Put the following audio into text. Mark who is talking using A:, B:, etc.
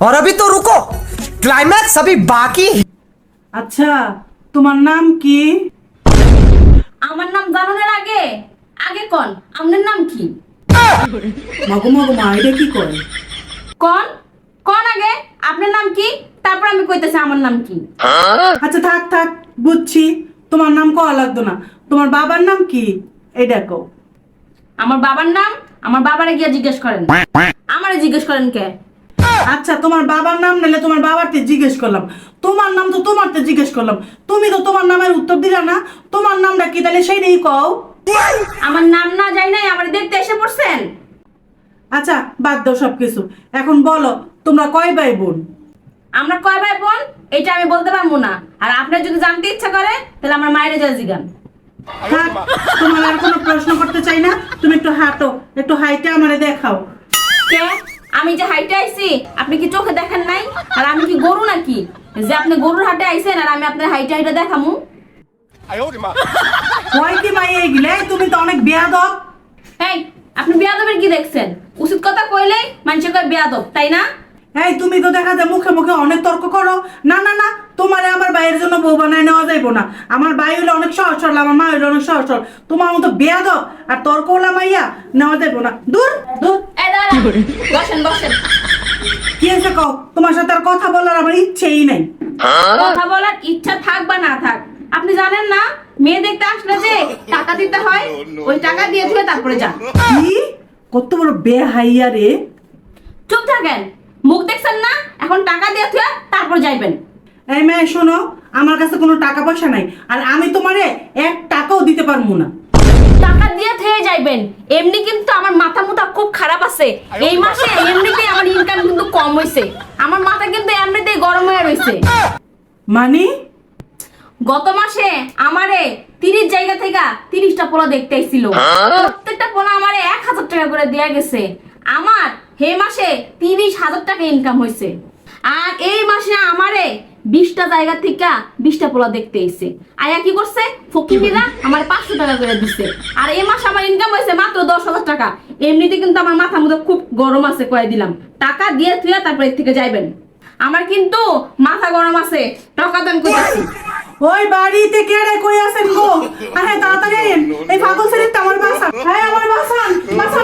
A: और अभी तो रुको क्लाइमैक्स अभी बाकी है
B: আচ্ছা তোমার নাম কি
C: আমার নাম জানানোর আগে আগে কোন আপনার নাম কি
B: মাগো মাগো মা এটা কি করে
C: কোন কোন আগে আপনার নাম কি তারপর আমি কইতেছি আমার নাম কি
B: আচ্ছা থাক থাক বুঝছি তোমার নাম কওয়া লাগতো না তোমার বাবার নাম কি এই দেখো
C: আমার বাবার নাম আমার বাবারে গিয়ে জিজ্ঞেস করেন আমারে জিজ্ঞেস করেন কে
B: আচ্ছা তোমার বাবার নাম নিলে তোমার বাবারতে জিজ্ঞেস করলাম। তোমার নাম তো তোমারতে জিজ্ঞেস করলাম। তুমি তো তোমার নামের উত্তর দিলা না। তোমার নামটা কি তাহলে সেই নেই কও।
C: আমার নাম না যাই নাই আমার দেখতে এসে পড়ছেন।
B: আচ্ছা বাদ দাও সব কিছু এখন বলো তোমরা কয় ভাই বোন
C: আমরা কয় ভাই বোন এটা আমি বলতে পারব না। আর আপনার যদি জানতে ইচ্ছা করে তাহলে আমার মায়ের যা জিগান।
B: তোমার আর কোনো প্রশ্ন করতে চাই না। তুমি একটু হাঁটো একটু হাইটে আমারে দেখাও।
C: কে? আমি যে হাইটে আইছি আপনি কি চোখে দেখেন নাই? আর আমি কি গরু নাকি? যে আপনি গরুর হাটে আইছেন আর আমি আপনার হাইটে হাইটে দেখামু।
B: কয় কি তুমি তো অনেক বেয়াদব।
C: এই আপনি বেয়াদবের কি দেখছেন? উচিত কথা কইলেই মানুষে কয় বেয়াদব তাই না?
B: এই তুমি তো দেখা যায় মুখে মুখে অনেক তর্ক করো। না না না তোমারে আমার বাইরের জন্য বউ বানায় নেওয়া যাইবো না। আমার ভাই হলে অনেক সহজ সরল আমার মা হলে অনেক সহজ সরল তোমার মতো বেয়াদব আর তর্ক হলা মাইয়া নেওয়া যাইবো না। দূর দূর।
C: বসেন বসেন।
B: কি আছে কও? তোমার সাথে আর কথা বলার আমার ইচ্ছেই নাই।
C: কথা বলার ইচ্ছা থাক বা না থাক আপনি জানেন না মেয়ে দেখতে আসলে যে টাকা দিতে হয় ওই টাকা দিয়ে ধুয়ে তারপরে যান।
B: কি? কত বড় বেহাইয়া রে।
C: চুপ থাকেন মুখ দেখছেন না এখন টাকা দিয়ে ধুয়ে তারপর যাইবেন।
B: এই মেয়ে শোনো আমার কাছে কোনো টাকা পয়সা নাই আর আমি তোমারে এক টাকাও দিতে পারব না।
C: টাকা দিয়ে ধুয়ে যাইবেন। এমনি কিন্তু আমার মাথা মুথা খুব খারাপ আছে। এই মাসে এমনিতেই আমার ইনকাম কিন্তু কম হইছে। আমার মাথা কিন্তু এমনিতেই গরম হয়ে রইছে।
B: মানে?
C: গত মাসে আমারে তিরিশ জায়গা থেকে তিরিশটা পোলা দেখতে আইছিল। প্রত্যেকটা পোলা আমারে এক হাজার টাকা করে দেয়া গেছে। আমার হে মাসে তিরিশ হাজার টাকা ইনকাম হয়েছে আর এই মাসে আমারে বিশটা জায়গা থেকে বিশটা পোলা দেখতে এসে আয়া কি করছে? ফকিরা আমার পাঁচশো টাকা করে দিছে। আর এই মাসে আমার ইনকাম হয়েছে মাত্র দশ হাজার টাকা। এমনিতে কিন্তু আমার মাথা মধ্যে খুব গরম আছে কয়ে দিলাম। টাকা দিয়ে থুয়ে তারপর থেকে যাইবেন। আমার কিন্তু মাথা গরম আছে, টাকা দান করতেছি।
B: ওই বাড়িতে কে রে কই আছেন গো? আরে তাড়াতাড়ি। এই পাগল ছেলেটা আমার বাসা হ্যাঁ আমার বাসান। বাসান